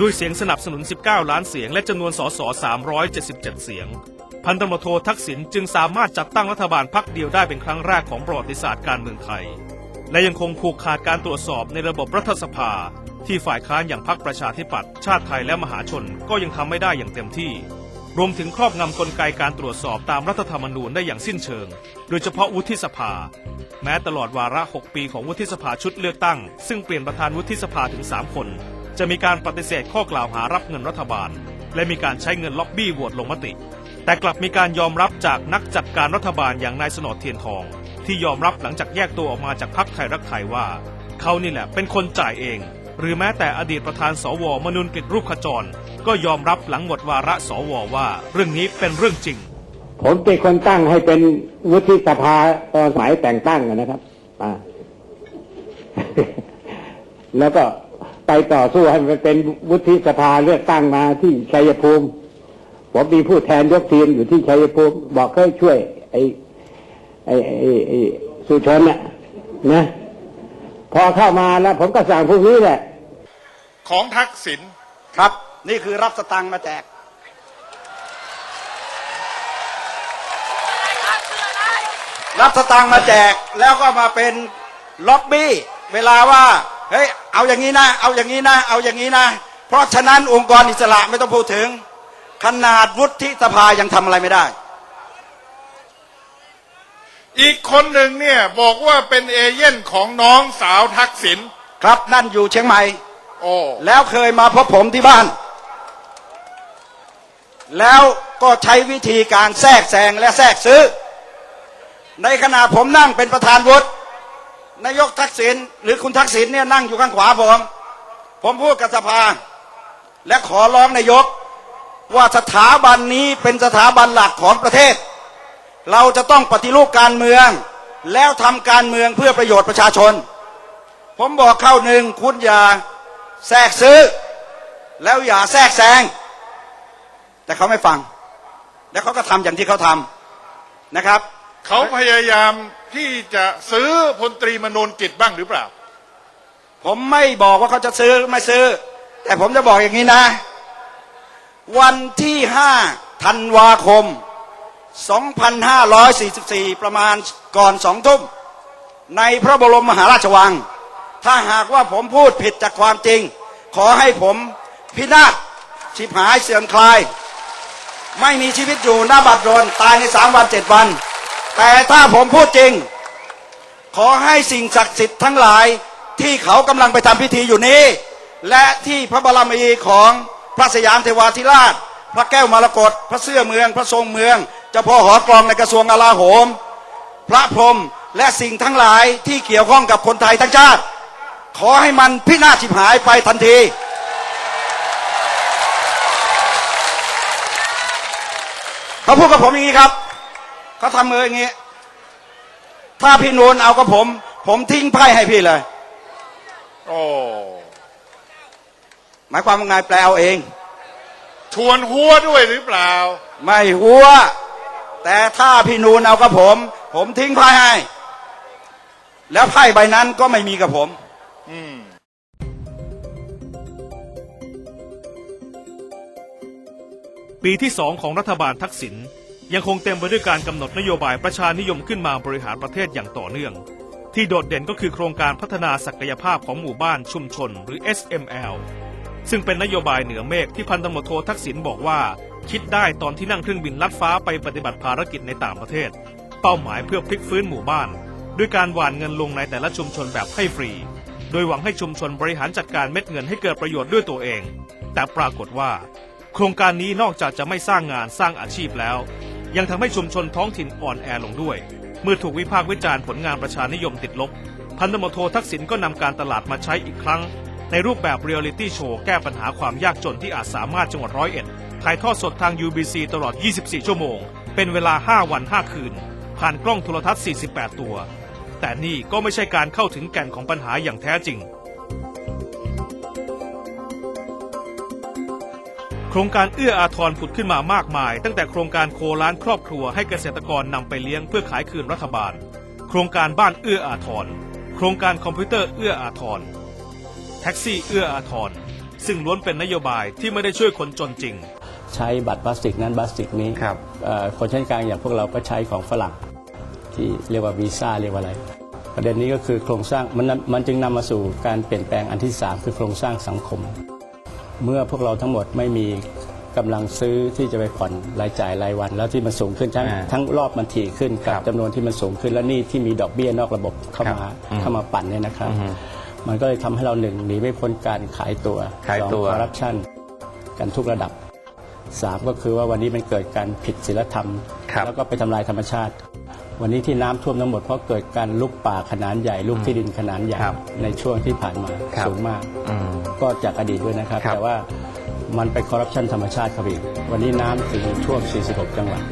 ด้วยเสียงสนับสนุน 19 ล้านเสียง และจำนวนสส377 เสียง พันตำรวจโททักษิณจึงสามารถจัดตั้งรัฐบาลพักเดียวได้เป็นครั้งแรกของประวัติศาสตร์การเมืองไทย และยังคงผูกขาดการตรวจสอบในระบบรัฐสภา ที่ฝ่ายค้านอย่างพรรคประชาธิปัตย์ชาติไทยและมหาชนก็ยังทำไม่ได้อย่างเต็มที่ รวมถึงครอบงำกลไกการตรวจสอบตามรัฐธรรมนูญได้อย่างสิ้นเชิง โดยเฉพาะวุฒิสภา แม้ตลอดวาระ 6 ปีของวุฒิสภาชุดเลือกตั้ง ซึ่งเปลี่ยนประธานวุฒิสภาถึง 3 คน จะมีการปฏิเสธข้อกล่าวหารับเงินรัฐบาล และมีการใช้เงินล็อบบี้โหวตลงมติ แต่กลับมีการยอมรับจากนักจัดการรัฐบาลอย่างนายสนอเทียนทอง ที่ยอมรับหลังจากแยกตัวออกมาจากพรรคไทยรักไทยว่า เขานี่แหละเป็นคนจ่ายเอง หรือแม้แต่อดีตประธานสวมนุนกฤษรูปขจร ก็ยอมรับหลังหมดวาระสวว่า เรื่องนี้เป็นเรื่องจริง ผมเป็นคนตั้งให้เป็นวุฒิสภาตอนสมัยแต่งตั้งนะครับอ่าแล้วก็ ไปต่อสู้ให้มันเป็นวุฒิสภาเลือกตั้งมาที่ชัยภูมิผมมีผู้แทนยกทีมอยู่ที่ชัยภูมิบอกให้ช่วย ไอ้ไอ้ไอ้ไอ้สุชนเนี่ยนะ พอเข้ามาแล้วผมก็สั่งพวกนี้แหละ ของทักษิณครับ นี่คือรับสตังค์มาแจกรับสตังค์มาแจกแล้วก็มาเป็นล็อบบี้ เวลาว่า เฮ้ยเอาอย่างนี้นะ เอาอย่างนี้นะ เอาอย่างนี้นะ เพราะฉะนั้นองค์กรอิสระไม่ต้องพูดถึง ขนาดวุฒิสภายังทำอะไรไม่ได้ อีกคนหนึ่งเนี่ยบอกว่าเป็นเอเย่นของน้องสาวทักษิณครับนั่นอยู่เชียงใหม่ โอ้แล้วเคยมาพบผมที่บ้าน แล้วก็ใช้วิธีการแทรกแซงและแทรกซื้อ ในขณะผมนั่งเป็นประธานวุฒิ นายกทักษิณหรือคุณทักษิณเนี่ยนั่งอยู่ข้างขวาผม ผมพูดกับสภา และขอร้องนายก ว่าสถาบันนี้เป็นสถาบันหลักของประเทศ เราจะต้องปฏิรูปการเมือง แล้วทำการเมืองเพื่อประโยชน์ประชาชน ผมบอกเข้าหนึ่งคุณอย่าแทรกซื้อ แล้วอย่าแทรกแซงแต่เขาไม่ฟัง แล้วเขาก็ทำอย่างที่เขาทำนะครับ เขาพยายามที่จะซื้อพลตรีมโนนกิจบ้างหรือเปล่า ผมไม่บอกว่าเขาจะซื้อหรือไม่ซื้อ แต่ผมจะบอกอย่างนี้นะ วันที่5ธันวาคม 2544 ประมาณก่อนสองทุ่ม ในพระบรมมหาราชวัง ถ้าหากว่าผมพูดผิดจากความจริง ขอให้ผมพินาศชิบหายเสื่อมคลาย ไม่มีชีวิตอยู่หน้าบัตรโดนตายในสามวันเจ็ดวัน แต่ถ้าผมพูดจริง ขอให้สิ่งศักดิ์สิทธิ์ทั้งหลายที่เขากำลังไปทำพิธีอยู่นี้ และที่พระบารมีของพระสยามเทวาธิราช พระแก้วมรกตพระเสื้อเมือง พระทรงเมืองเจ้าพ่อหอกรองในกระทรวงกลาโหม พระพรหมและสิ่งทั้งหลายที่เกี่ยวข้องกับคนไทยทั้งชาติ ขอให้มันพินาศฉิบหายไปทันทีเขาพูดกับผมอย่างนี้ครับ เขาทำมืออย่างนี้ ถ้าพี่นูนเอากับผม ผมทิ้งไพ่ให้พี่เลย โอ้หมายความว่าไงแปลเอาเอง ชวนหัวด้วยหรือเปล่า ไม่หัว แต่ถ้าพี่นูนเอากับผม ผมทิ้งไพ่ให้ แล้วไพ่ใบนั้นก็ไม่มีกับผม อืมปีที่2ของรัฐบาลทักษิณ ยังคงเต็มไปด้วยการกำหนดนโยบายประชานิยมขึ้นมาบริหารประเทศอย่างต่อเนื่อง ที่โดดเด่นก็คือโครงการพัฒนาศักยภาพของหมู่บ้านชุมชน หรือ SML ซึ่งเป็นนโยบายเหนือเมฆที่พันตำรวจโททักษิณบอกว่า คิดได้ตอนที่นั่งเครื่องบินลัดฟ้าไปปฏิบัติภารกิจในต่างประเทศ เป้าหมายเพื่อพลิกฟื้นหมู่บ้าน ด้วยการหว่านเงินลงในแต่ละชุมชนแบบให้ฟรี โดยหวังให้ชุมชนบริหารจัดการเม็ดเงินให้เกิดประโยชน์ด้วยตัวเอง แต่ปรากฏว่า โครงการนี้นอกจากจะไม่สร้างงานสร้างอาชีพแล้ว ยังทำให้ชุมชนท้องถิ่นอ่อนแอลงด้วย เมื่อถูกวิพากษ์วิจารณ์ผลงานประชานิยมติดลบ พันตำรวจโททักษิณก็นำการตลาดมาใช้อีกครั้ง ในรูปแบบเรียลลิตี้โชว์แก้ปัญหาความยากจนที่อาจสามารถจังหวัดร้อยเอ็ดถ่ายทอดสดทาง UBC ตลอด 24 ชั่วโมง เป็นเวลา 5 วัน 5 คืน ผ่านกล้องโทรทัศน์ 48 ตัว แต่นี่ก็ไม่ใช่การเข้าถึงแก่นของปัญหาอย่างแท้จริง ครงการเอื้ออาทรผุดขึ้นมามากมาย ตั้งแต่โครงการโคล้านครอบครัวให้เกษตรกรนำไปเลี้ยงเพื่อขายคืนรัฐบาล โครงการบ้านเอื้ออาทร โครงการคอมพิวเตอร์เอื้ออาทร แท็กซี่เอื้ออาทร ซึ่งล้วนเป็นนโยบายที่ไม่ได้ช่วยคนจนจริง ใช้บัตรพลาสติกนั้นพลาสติกนี้ครับ เอ่อคนชั้นกลางอย่างพวกเราก็ใช้ของฝรั่งที่เรียกว่าวีซ่าเรียกว่าอะไร ประเด็นนี้ก็คือโครงสร้างมันนำมันจึงนำมาสู่การเปลี่ยนแปลงอันที่3คือโครงสร้างสังคม เมื่อพวกเราทั้งหมดไม่มีกำลังซื้อที่จะไปผ่อนรายจ่ายรายวัน แล้วที่มันสูงขึ้นทั้งอ่าทั้งรอบมันถี่ขึ้นกับครับจำนวนที่มันสูงขึ้น และหนี่ที่มีดอกเบี้ยนอกระบบเข้ามาครับอืมเข้ามาปั่นเนี่ยนะครับ อือฮึมันก็เลยทำให้เราหนึ่งหนีไม่พ้นการขายตัวขายตัว คอร์รัปชันกันทุกระดับสามก็คือว่าวันนี้มันเกิดการผิดศีลธรรม ครับแล้วก็ไปทำลายธรรมชาติ วันนี้ที่น้ำท่วมทั้งหมดเพราะเกิดการลุกป่าขนาดใหญ่ลุกที่ดินขนาดใหญ่ครับในช่วงที่ผ่านมาครับสูงมากอืมก็จากอดีตด้วยนะครับครับ แต่ว่ามันไปคอร์รัปชันธรรมชาติครับอีก วันนี้น้ำถึงท่วม 46 จังหวัด